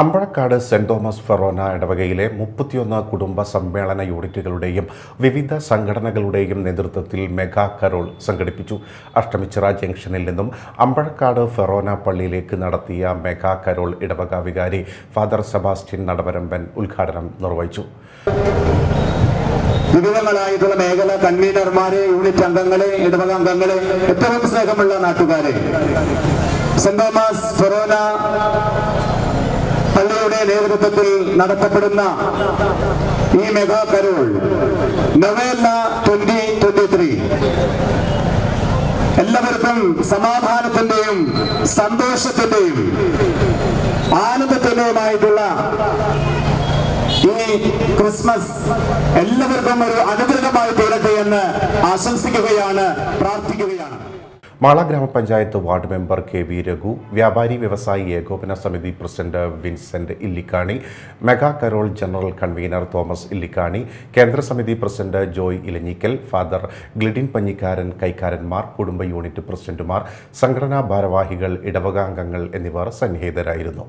Ambazhakkad saint Thomas Forane ഇടവകയിലെ മുപ്പത്തിയൊന്ന് കുടുംബ സമ്മേളന യൂണിറ്റുകളുടെയും വിവിധ സംഘടനകളുടെയും നേതൃത്വത്തിൽ മെഗാ കരോൾ സംഘടിപ്പിച്ചു. അഷ്ടമിച്ചിറ ജംഗ്ഷനിൽ നിന്നും അമ്പഴക്കാട് ഫെറോന പള്ളിയിലേക്ക് നടത്തിയ മെഗാ കരോൾ ഇടവക വികാരി ഫാദർ സെബാസ്റ്റ്യൻ നടവരമ്പൻ ഉദ്ഘാടനം നിർവഹിച്ചു. വിവിധങ്ങളായിട്ടുള്ള മേഖല കൺവീനർമാരെ യൂണിറ്റ് അംഗങ്ങളെ ഇടവക അംഗങ്ങളെ ഏറ്റവും സ്നേഹമുള്ള നാട്ടുകാരെ സെന്റ് തോമസ് ഫെറോന പള്ളിയുടെ നേതൃത്വത്തിൽ നടത്തപ്പെടുന്ന ഈ മെഗാ കരോൾ നവേല ട്വന്റി ട്വന്റി ത്രീ എല്ലാവർക്കും സമാധാനത്തിന്റെയും സന്തോഷത്തിന്റെയും ആനന്ദത്തിന്റെയുമായിട്ടുള്ള ഈ ക്രിസ്മസ് എല്ലാവർക്കും ഒരു അനുഗ്രഹമായി തീരട്ടെ എന്ന് ആശംസിക്കുകയാണ് പ്രാർത്ഥിക്കുകയാണ്. മാള ഗ്രാമപഞ്ചായത്ത് ward member K V Raghu വ്യാപാരി വ്യവസായി ഏകോപന സമിതി president Vincent Illikkani mega carol general convener Thomas Illikkani കേന്ദ്ര സമിതി president Joy Elanjikkal father Glidin Panjikkaran കൈക്കാരന്മാർ കുടുംബ യൂണിറ്റ് പ്രസിഡന്റുമാർ സംഘടനാ ഭാരവാഹികൾ ഇടവകാംഗങ്ങൾ എന്നിവർ സന്നിഹിതരായിരുന്നു.